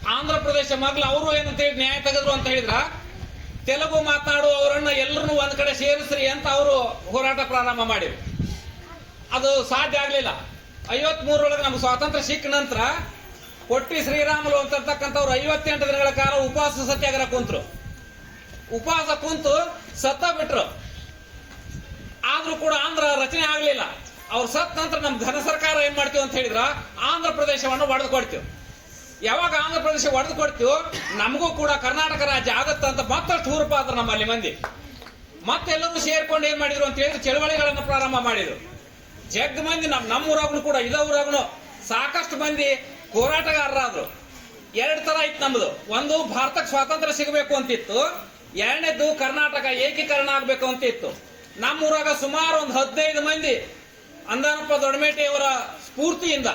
Speaker 3: ಆಂಧ್ರ ಪ್ರದೇಶ ಮಗ್ಲು ಅವರು ಏನಂತ ಹೇಳಿ ನ್ಯಾಯ ತೆಗೆದ್ರು ಅಂತ ಹೇಳಿದ್ರ, ತೆಲುಗು ಮಾತನಾಡುವವರನ್ನ ಎಲ್ಲರನ್ನೂ ಒಂದ್ ಕಡೆ ಸೇರಿಸ್ರಿ ಅಂತ ಅವರು ಹೋರಾಟ ಪ್ರಾರಂಭ ಮಾಡಿದ್ರು. ಅದು ಸಾಧ್ಯ ಆಗ್ಲಿಲ್ಲ. ಐವತ್ ಮೂರರೊಳಗೆ ನಮ್ಗೆ ಸ್ವಾತಂತ್ರ್ಯ ಸಿಕ್ಕ ನಂತರ ಕೊಟ್ಟಿ ಶ್ರೀರಾಮುಲು ಅಂತಿರ್ತಕ್ಕಂಥವ್ರು ಐವತ್ತೆಂಟು ದಿನಗಳ ಕಾಲ ಉಪವಾಸ ಸತ್ಯಾಗ್ರಹ ಕುಂತರು. ಉಪವಾಸ ಕುಂತು ಸತ್ತ ಬಿಟ್ರು. ಆದ್ರೂ ಕೂಡ ಆಂಧ್ರ ರಚನೆ ಆಗ್ಲಿಲ್ಲ. ಅವ್ರು ಸತ್ ನಂತರ ನಮ್ಮ ಧನ ಸರ್ಕಾರ ಏನ್ ಮಾಡ್ತೀವಿ ಅಂತ ಹೇಳಿದ್ರ, ಆಂಧ್ರ ಪ್ರದೇಶವನ್ನು ಒಡೆದು ಕೊಡ್ತೀವಿ. ಯಾವಾಗ ಆಂಧ್ರ ಪ್ರದೇಶ ಒಡೆದು ಕೊಡ್ತೀವಿ, ನಮಗೂ ಕೂಡ ಕರ್ನಾಟಕ ರಾಜ್ಯ ಆಗತ್ತ ಅಂತ ಮತ್ತಷ್ಟು ಹುರುಪಾದ್ರು ನಮ್ಮಲ್ಲಿ ಮಂದಿ. ಮತ್ತೆಲ್ಲರೂ ಸೇರ್ಕೊಂಡು ಏನ್ ಮಾಡಿದ್ರು ಅಂತ ಹೇಳಿದ್ರೆ, ಚಳವಳಿಗಳನ್ನ ಪ್ರಾರಂಭ ಮಾಡಿದ್ರು. ಜಗ್ ಮಂದಿ ನಮ್ ನಮ್ಮ ಊರಾಗ್ನು ಕೂಡ, ಇದ ಊರಾಗ್ನು ಸಾಕಷ್ಟು ಮಂದಿ ಹೋರಾಟಗಾರರಾದ್ರು. ಎರಡ್ ತರ ಇತ್ತು ನಮ್ದು. ಒಂದು ಭಾರತಕ್ಕೆ ಸ್ವಾತಂತ್ರ್ಯ ಸಿಗಬೇಕು ಅಂತಿತ್ತು. ಎರಡನೇದು ಕರ್ನಾಟಕ ಏಕೀಕರಣ ಆಗ್ಬೇಕು ಅಂತಿತ್ತು. ನಮ್ಮ ನಮ್ಮೂರಾಗ ಸುಮಾರು ಒಂದು ಹದಿನೈದು ಮಂದಿ ಅಂದಾನಪ್ಪ ದೊಡ್ಡಮೇಟೆಯವರ ಸ್ಫೂರ್ತಿಯಿಂದ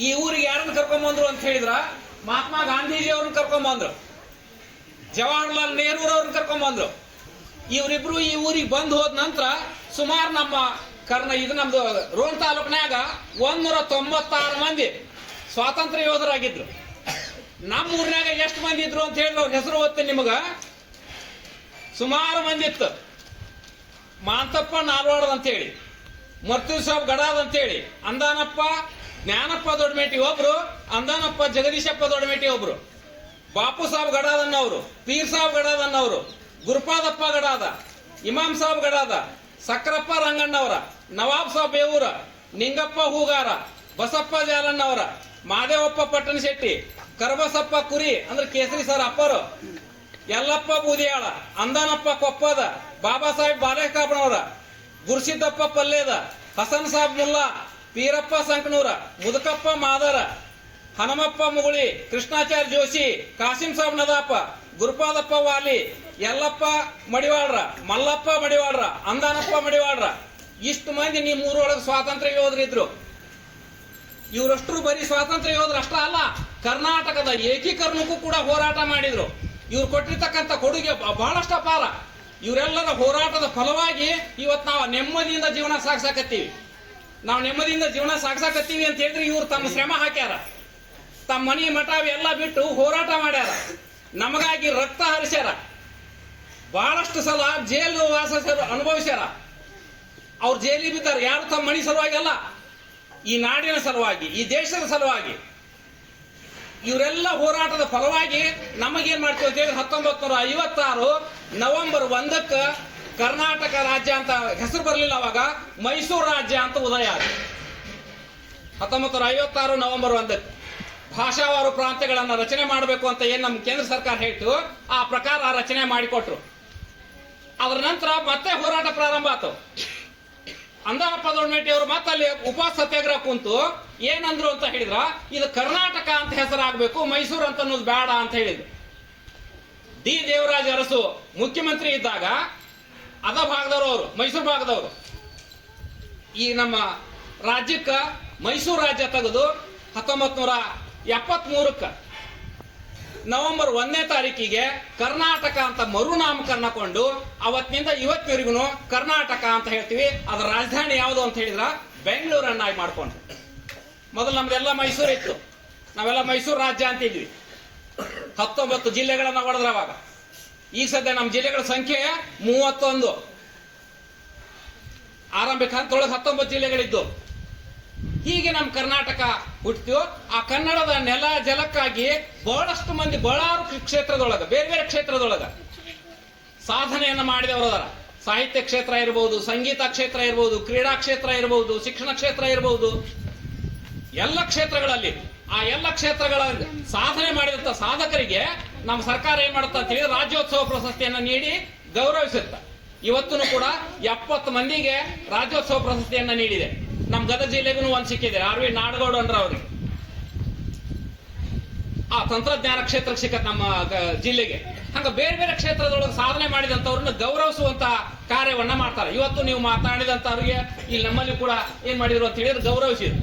Speaker 3: ಈ ಊರಿಗೆ ಯಾರನ್ನು ಕರ್ಕೊಂಬಂದ್ರು ಅಂತ ಹೇಳಿದ್ರ? ಮಹಾತ್ಮ ಗಾಂಧೀಜಿ ಅವ್ರನ್ನ ಕರ್ಕೊಂಬಂದ್ರು ಜವಾಹರ್ಲಾಲ್ ನೆಹರು ಅವ್ರನ್ನ ಕರ್ಕೊಂಬಂದ್ರು ಇವರಿಬ್ರು ಈ ಊರಿಗೆ ಬಂದು ಹೋದ ನಂತರ ಸುಮಾರು ನಮ್ಮ ಕರ್ನ ಇದು ನಮ್ದು ರೋಣ ತಾಲೂಕಿನಾಗ ಒಂದೂರ ತೊಂಬತ್ತಾರು ಮಂದಿ ಸ್ವಾತಂತ್ರ್ಯ ಯೋಧರಾಗಿದ್ರು. ನಮ್ಮ ಊರಿನಾಗ ಎಷ್ಟು ಮಂದಿ ಇದ್ರು ಅಂತ ಹೇಳಿ ಅವ್ರ ಹೆಸರು ಓದ್ತೀನಿ ನಿಮಗ. ಸುಮಾರು ಮಂದಿ ಇತ್ತು. ಮಾಂತಪ್ಪ ನಾಲ್ವಾಡದ್ ಅಂತೇಳಿ ಮರ್ತೀವ್ ಸಾಬ್ ಗಡಾದ್ ಅಂತೇಳಿ. ಅಂದಾನಪ್ಪ, ಜ್ಞಾನಪ್ಪ ದೊಡ್ಡಮೇಟಿ ಒಬ್ರು, ಅಂದಾನಪ್ಪ ಜಗದೀಶಪ್ಪ ದೊಡ್ಡಮೇಟಿ ಒಬ್ರು. ಬಾಪು ಸಾಬ್ ಗಡಾದನ್ನವರು ಪೀರ್ ಸಾಬ್ ಗಡಾದನ್ನವರು ಗುರುಪಾದಪ್ಪ ಗಡಾದ, ಇಮಾಮ್ ಸಾಬ್ ಗಡಾದ, ಸಕ್ರಪ್ಪ ರಂಗಣ್ಣವರ, ನವಾಬ್ ಸಾಬ್ ಬೇವೂರ, ನಿಂಗಪ್ಪ ಹೂಗಾರ, ಬಸಪ್ಪ ಜಾಲಣ್ಣವರ ಮಾದೇವಪ್ಪ ಪಟ್ಟಣ ಶೆಟ್ಟಿ, ಕರಬಸಪ್ಪ ಕುರಿ, ಅಂದ್ರೆ ಕೇಸರಿ ಸರ್ ಅಪ್ಪರು. ಯಲ್ಲಪ್ಪ ಬೂದಿಯಾಳ, ಅಂದಾನಪ್ಪ ಕೊಪ್ಪದ, ಬಾಬಾ ಸಾಹೇಬ್ ಬಾಲೇಕಾಪನವರ ಗುರುಸಿದ್ದಪ್ಪ ಪಲ್ಲೇದ, ಹಸನ್ ಸಾಬ್ ಮುಲ್ಲಾ ಪೀರಪ್ಪ ಸಂಕನೂರ, ಮುದುಕಪ್ಪ ಮಾದರ, ಹನುಮಪ್ಪ ಮುಗುಳಿ, ಕೃಷ್ಣಾಚಾರ್ಯ ಜೋಶಿ, ಕಾಸಿಂ ಸಾಬ್ ನದಾಪ, ಗುರುಪಾದಪ್ಪ ವಾಲಿ, ಯಲ್ಲಪ್ಪ ಮಡಿವಾಳ್ರ, ಮಲ್ಲಪ್ಪ ಮಡಿವಾಳ್ರ, ಅಂದಾನಪ್ಪ ಮಡಿವಾಡ್ರ ಇಷ್ಟು ಮಂದಿ ನೀ ಮೂರೊಳಗೆ ಸ್ವಾತಂತ್ರ್ಯ ಯೋಧರಿದ್ರು ಇವರಷ್ಟು ಬರೀ ಸ್ವಾತಂತ್ರ್ಯ ಯೋಧರು ಅಷ್ಟ ಅಲ್ಲ, ಕರ್ನಾಟಕದ ಏಕೀಕರಣಕ್ಕೂ ಕೂಡ ಹೋರಾಟ ಮಾಡಿದ್ರು. ಇವ್ರು ಕೊಟ್ಟಿರ್ತಕ್ಕಂಥ ಕೊಡುಗೆ ಬಹಳಷ್ಟು ಅಪಾರ. ಇವರೆಲ್ಲರ ಹೋರಾಟದ ಫಲವಾಗಿ ಇವತ್ತು ನಾವು ನೆಮ್ಮದಿಯಿಂದ ಜೀವನ ಸಾಗಿಸಾಕತ್ತೀವಿ. ನಾವು ನೆಮ್ಮದಿಯಿಂದ ಜೀವನ ಸಾಗಿಸಾಕತ್ತೀವಿ ಅಂತ ಹೇಳಿದ್ರೆ ಇವ್ರು ತಮ್ಮ ಶ್ರಮ ಹಾಕ್ಯಾರ. ತಮ್ಮ ಮನಿ ಮಠ ಎಲ್ಲ ಬಿಟ್ಟು ಹೋರಾಟ ಮಾಡ್ಯಾರ. ನಮಗಾಗಿ ರಕ್ತ ಹರಿಸ್ಯಾರ. ಬಹಳಷ್ಟು ಸಲ ಜೈಲು ವಾಸ ಅನುಭವಿಸ್ಯಾರ. ಅವ್ರು ಜೈಲಿಗೆ ಬಿದ್ದಾರೆ. ಯಾರು ತಮ್ಮ ಮನಿ ಸಲುವಾಗಿ ಅಲ್ಲ, ಈ ನಾಡಿನ ಸಲುವಾಗಿ, ಈ ದೇಶದ ಸಲುವಾಗಿ. ಇವರೆಲ್ಲ ಹೋರಾಟದ ಫಲವಾಗಿ ನಮಗೇನ್ ಮಾಡ್ತೀವಿ ಅಂತ ಹೇಳಿ ಹತ್ತೊಂಬತ್ತು ನೂರ ಐವತ್ತಾರು ನವೆಂಬರ್ ಒಂದಕ್ಕ ಕರ್ನಾಟಕ ರಾಜ್ಯ ಅಂತ ಹೆಸರು ಬರಲಿಲ್ಲ ಅವಾಗ ಮೈಸೂರು ರಾಜ್ಯ ಅಂತ ಉದಯ ಆಗಿದೆ ಹತ್ತೊಂಬತ್ತು ನೂರ ಐವತ್ತಾರು ನವೆಂಬರ್ ಒಂದಕ್ಕೆ ಭಾಷಾವಾರು ಪ್ರಾಂತ್ಯಗಳನ್ನ ರಚನೆ ಮಾಡಬೇಕು ಅಂತ ಏನ್ ನಮ್ಮ ಕೇಂದ್ರ ಸರ್ಕಾರ ಹೇಳ್ತು, ಆ ಪ್ರಕಾರ ರಚನೆ ಮಾಡಿಕೊಟ್ರು. ಅದರ ನಂತರ ಮತ್ತೆ ಹೋರಾಟ ಪ್ರಾರಂಭ ಆಯ್ತು ಅಂದಾನಪ್ಪ ದೊಡ್ಡಮೇಟಿ ಅವರು ಮತ್ತೆ ಅಲ್ಲಿ ಉಪವಾಸ ಸತ್ಯಾಗ್ರಹ ಕುಂತು ಏನಂದ್ರು ಅಂತ ಹೇಳಿದ್ರ, ಇದು ಕರ್ನಾಟಕ ಅಂತ ಹೆಸರಾಗಬೇಕು, ಮೈಸೂರು ಅಂತ ಅನ್ನೋದು ಬೇಡ ಅಂತ ಹೇಳಿದ್ರು. ಡಿ ದೇವರಾಜ ಅರಸು ಮುಖ್ಯಮಂತ್ರಿ ಇದ್ದಾಗ, ಅದ ಭಾಗದವರು ಅವರು, ಮೈಸೂರು ಭಾಗದವರು. ಈ ನಮ್ಮ ರಾಜ್ಯಕ್ಕ ಮೈಸೂರು ರಾಜ್ಯ ತೆಗೆದು ಹತ್ತೊಂಬತ್ ನೂರ ಎಪ್ಪತ್ತ್ ಮೂರಕ್ಕ ನವೆಂಬರ್ ಒಂದನೇ ತಾರೀಕಿಗೆ ಕರ್ನಾಟಕ ಅಂತ ಮರುನಾಮಕರಣಕೊಂಡು ಅವತ್ತಿನಿಂದ ಇವತ್ತಿನವರೆಗೂ ಕರ್ನಾಟಕ ಅಂತ ಹೇಳ್ತೀವಿ. ಅದರ ರಾಜಧಾನಿ ಯಾವುದು ಅಂತ ಹೇಳಿದ್ರ ಬೆಂಗಳೂರನ್ನಾಗಿ ಮಾಡ್ಕೊಂಡ್ರು ಮೊದಲು ನಮ್ದೆಲ್ಲ ಮೈಸೂರು ಇತ್ತು. ನಾವೆಲ್ಲ ಮೈಸೂರು ರಾಜ್ಯ ಅಂತಿದ್ವಿ ಹತ್ತೊಂಬತ್ತು ಜಿಲ್ಲೆಗಳನ್ನ ಹೊಡೆದ್ರ ಅವಾಗ. ಈ ಸದ್ಯ ನಮ್ಮ ಜಿಲ್ಲೆಗಳ ಸಂಖ್ಯೆ ಮೂವತ್ತೊಂದು. ಆರಂಭಿಕ ಹಂತದೊಳಗೆ ಹತ್ತೊಂಬತ್ತು ಜಿಲ್ಲೆಗಳಿದ್ದು. ಹೀಗೆ ನಮ್ಮ ಕರ್ನಾಟಕ ಹುಟ್ಟಿತು ಆ ಕನ್ನಡದ ನೆಲ ಜಲಕ್ಕಾಗಿ ಬಹಳಷ್ಟು ಮಂದಿ ಬಹಳಾರು ಕ್ಷೇತ್ರದೊಳಗ, ಬೇರೆ ಬೇರೆ ಕ್ಷೇತ್ರದೊಳಗ ಸಾಧನೆಯನ್ನ ಮಾಡಿದವರದಾರ ಸಾಹಿತ್ಯ ಕ್ಷೇತ್ರ ಇರಬಹುದು ಸಂಗೀತ ಕ್ಷೇತ್ರ ಇರಬಹುದು ಕ್ರೀಡಾ ಕ್ಷೇತ್ರ ಇರಬಹುದು ಶಿಕ್ಷಣ ಕ್ಷೇತ್ರ ಇರಬಹುದು ಎಲ್ಲ ಕ್ಷೇತ್ರಗಳಲ್ಲಿ, ಆ ಎಲ್ಲ ಕ್ಷೇತ್ರಗಳ ಸಾಧನೆ ಮಾಡಿದಂತ ಸಾಧಕರಿಗೆ ನಮ್ಮ ಸರ್ಕಾರ ಏನ್ ಮಾಡುತ್ತ ಅಂತ ಹೇಳಿದ್ರೆ ರಾಜ್ಯೋತ್ಸವ ಪ್ರಶಸ್ತಿಯನ್ನು ನೀಡಿ ಗೌರವಿಸುತ್ತ. ಇವತ್ತೂ ಕೂಡ ಎಪ್ಪತ್ತು ಮಂದಿಗೆ ರಾಜ್ಯೋತ್ಸವ ಪ್ರಶಸ್ತಿಯನ್ನ ನೀಡಿದೆ. ನಮ್ಮ ಗದಗ ಜಿಲ್ಲೆಗೂ ಒಂದು ಸಿಕ್ಕಿದೆ. ಆರ್ ವಿ ನಾಡಗೌಡ ಅಂದ್ರ ಅವ್ರಿಗೆ ಆ ತಂತ್ರಜ್ಞಾನ ಕ್ಷೇತ್ರಕ್ಕೆ ಸಿಕ್ಕ ನಮ್ಮ ಜಿಲ್ಲೆಗೆ. ಹಂಗ ಬೇರೆ ಬೇರೆ ಕ್ಷೇತ್ರದೊಳಗೆ ಸಾಧನೆ ಮಾಡಿದಂಥವ್ರನ್ನ ಗೌರವಿಸುವಂತ ಕಾರ್ಯವನ್ನ ಮಾಡ್ತಾರೆ. ಇವತ್ತು ನೀವು ಮಾತಾಡಿದಂಥವ್ರಿಗೆ ಇಲ್ಲಿ ನಮ್ಮಲ್ಲಿ ಕೂಡ ಏನ್ ಮಾಡಿದ್ರು ಅಂತ ಹೇಳಿದ್ರೆ ಗೌರವಿಸಿದ್ರು.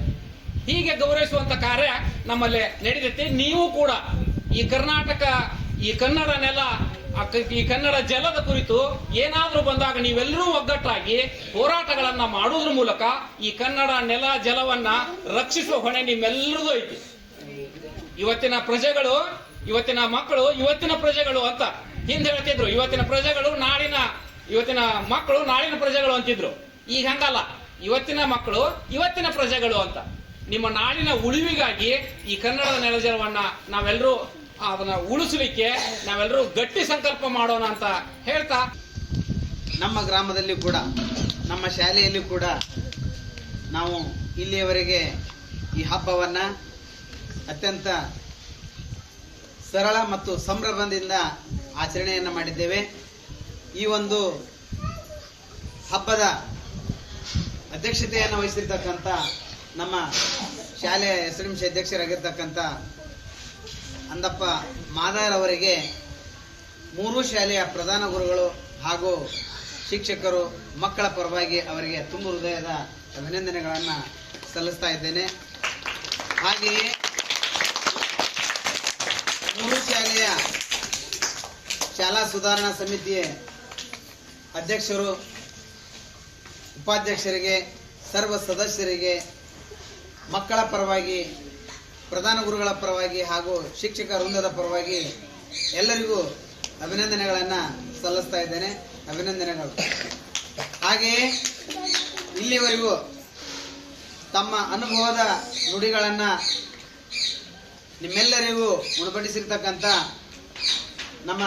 Speaker 3: ಹೀಗೆ ಗೌರವಿಸುವಂತ ಕಾರ್ಯ ನಮ್ಮಲ್ಲಿ ನಡೆದೈತಿ ನೀವು ಕೂಡ ಈ ಕರ್ನಾಟಕ, ಈ ಕನ್ನಡನೆಲ್ಲ ಈ ಕನ್ನಡ ಜಲದ ಕುರಿತು ಏನಾದರೂ ಬಂದಾಗ ನೀವೆಲ್ಲರೂ ಒಗ್ಗಟ್ಟಾಗಿ ಹೋರಾಟಗಳನ್ನ ಮಾಡುವುದ್ರ ಮೂಲಕ ಈ ಕನ್ನಡ ನೆಲ ಜಲವನ್ನ ರಕ್ಷಿಸುವ ಹೊಣೆ ನಿಮ್ಮೆಲ್ಲರದು ಐತಿ. ಇವತ್ತಿನ ಪ್ರಜೆಗಳು, ಇವತ್ತಿನ ಮಕ್ಕಳು, ಇವತ್ತಿನ ಪ್ರಜೆಗಳು ಅಂತ ಹಿಂದೆ ಹೇಳ್ತಿದ್ರು. ಇವತ್ತಿನ ಪ್ರಜೆಗಳು ನಾಳಿನ, ಇವತ್ತಿನ ಮಕ್ಕಳು ನಾಳಿನ ಪ್ರಜೆಗಳು ಅಂತಿದ್ರು. ಈಗ ಹಂಗಲ್ಲ. ಇವತ್ತಿನ ಮಕ್ಕಳು ಇವತ್ತಿನ ಪ್ರಜೆಗಳು ಅಂತ. ನಿಮ್ಮ ನಾಡಿನ ಉಳಿವಿಗಾಗಿ ಈ ಕನ್ನಡದ ನೆಲಜಲವನ್ನ ನಾವೆಲ್ಲರೂ ಅದನ್ನ ಉಳಿಸಲಿಕ್ಕೆ ನಾವೆಲ್ಲರೂ ಗಟ್ಟಿ ಸಂಕಲ್ಪ ಮಾಡೋಣ ಅಂತ ಹೇಳ್ತಾ
Speaker 7: ನಮ್ಮ ಗ್ರಾಮದಲ್ಲಿ ಕೂಡ, ನಮ್ಮ ಶಾಲೆಯಲ್ಲಿ ಕೂಡ ನಾವು ಇಲ್ಲಿಯವರೆಗೆ ಈ ಹಬ್ಬವನ್ನ ಅತ್ಯಂತ ಸರಳ ಮತ್ತು ಸಂಭ್ರಮದಿಂದ ಆಚರಣೆಯನ್ನು ಮಾಡಿದ್ದೇವೆ. ಈ ಒಂದು ಹಬ್ಬದ ಅಧ್ಯಕ್ಷತೆಯನ್ನು ವಹಿಸಿರ್ತಕ್ಕಂಥ ನಮ್ಮ ಶಾಲೆಯ ಎಸ್ ಡಿ ಅಧ್ಯಕ್ಷರಾಗಿರ್ತಕ್ಕಂಥ ಅಂದಪ್ಪ ಮಾದಾರ್ ಅವರಿಗೆ ಮೂರು ಶಾಲೆಯ ಪ್ರಧಾನ ಗುರುಗಳು ಹಾಗೂ ಶಿಕ್ಷಕರು ಮಕ್ಕಳ ಪರವಾಗಿ ಅವರಿಗೆ ತುಂಬ ಹೃದಯದ ಅಭಿನಂದನೆಗಳನ್ನು ಸಲ್ಲಿಸ್ತಾ ಇದ್ದೇನೆ. ಹಾಗೆಯೇ ಮೂರು ಶಾಲೆಯ ಶಾಲಾ ಸುಧಾರಣಾ ಸಮಿತಿಯ ಅಧ್ಯಕ್ಷರು, ಉಪಾಧ್ಯಕ್ಷರಿಗೆ, ಸರ್ವ ಸದಸ್ಯರಿಗೆ ಮಕ್ಕಳ ಪರವಾಗಿ ಪ್ರಧಾನ ಗುರುಗಳ ಪರವಾಗಿ ಹಾಗೂ ಶಿಕ್ಷಕ ವೃಂದದ ಪರವಾಗಿ ಎಲ್ಲರಿಗೂ ಅಭಿನಂದನೆಗಳನ್ನು ಸಲ್ಲಿಸ್ತಾ ಇದ್ದೇನೆ. ಅಭಿನಂದನೆಗಳು. ಹಾಗೆಯೇ ಇಲ್ಲಿವರೆಗೂ ತಮ್ಮ ಅನುಭವದ ನುಡಿಗಳನ್ನು ನಿಮ್ಮೆಲ್ಲರಿಗೂ ಉಣಪಡಿಸಿರ್ತಕ್ಕಂಥ ನಮ್ಮ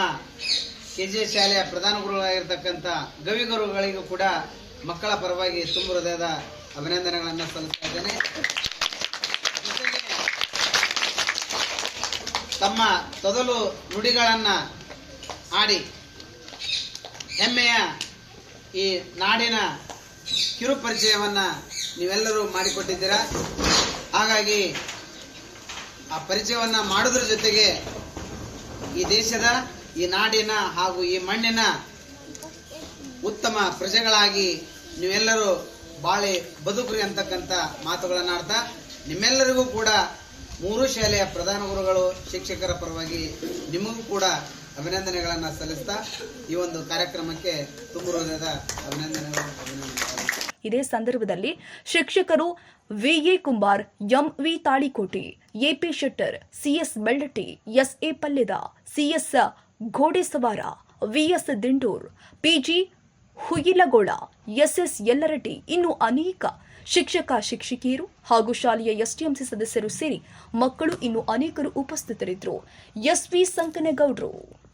Speaker 7: ಕೆ ಜಿ ಶಾಲೆಯ ಪ್ರಧಾನ ಗುರುಗಳಾಗಿರ್ತಕ್ಕಂಥ ಗವಿಗುರುಗಳಿಗೂ ಕೂಡ ಮಕ್ಕಳ ಪರವಾಗಿ ತುಂಬ ಹೃದಯದ ಅಭಿನಂದನೆಗಳನ್ನು ಸಲ್ಲಿಸ್ತಾ ಇದ್ದೇನೆ. ತಮ್ಮ ತೊದಲು ನುಡಿಗಳನ್ನು ಆಡಿ ಹೆಮ್ಮೆಯ ಈ ನಾಡಿನ ಕಿರು ಪರಿಚಯವನ್ನು ನೀವೆಲ್ಲರೂ ಮಾಡಿಕೊಟ್ಟಿದ್ದೀರಾ? ಹಾಗಾಗಿ ಆ ಪರಿಚಯವನ್ನು ಮಾಡೋದ್ರ ಜೊತೆಗೆ ಈ ದೇಶದ, ಈ ನಾಡಿನ ಹಾಗೂ ಈ ಮಣ್ಣಿನ ಉತ್ತಮ ಪ್ರಜೆಗಳಾಗಿ ನೀವೆಲ್ಲರೂ ಬಾಳೆ ಬದುಕ್ರಿ ಅಂತಕ್ಕಂಥ ಮಾತುಗಳನ್ನು ಆಡ್ತಾ ನಿಮ್ಮೆಲ್ಲರಿಗೂ ಕೂಡ ಮೂರು ಶಾಲೆಯ ಪ್ರಧಾನ ಗುರುಗಳು, ಶಿಕ್ಷಕರ ಪರವಾಗಿ ನಿಮಗೂ ಕೂಡ ಅಭಿನಂದನೆಗಳನ್ನು ಸಲ್ಲಿಸ್ತಾ ಈ ಒಂದು ಕಾರ್ಯಕ್ರಮಕ್ಕೆ ತುಂಬ ಹೃದಯದ ಅಭಿನಂದನೆಗಳು
Speaker 1: ಇದೇ ಸಂದರ್ಭದಲ್ಲಿ ಶಿಕ್ಷಕರು V A Kumbar, M V Talikoti, A P Shettar, C S Bellatti, S A Palyad, C S Ghodesawar, V S Dindur, P G Huilgol, S S Ellaratti ಇನ್ನು ಅನೇಕ ಶಿಕ್ಷಕ ಶಿಕ್ಷಕಿಯರು ಹಾಗೂ ಶಾಲೆಯ ಎಸ್ಟಿಎಂಸಿ ಸದಸ್ಯರು ಸೇರಿ ಮಕ್ಕಳು ಇನ್ನು ಅನೇಕರು ಉಪಸ್ಥಿತರಿದ್ದರು. ಎಸ್ವಿ ಸಂಕನಗೌಡ್ರು.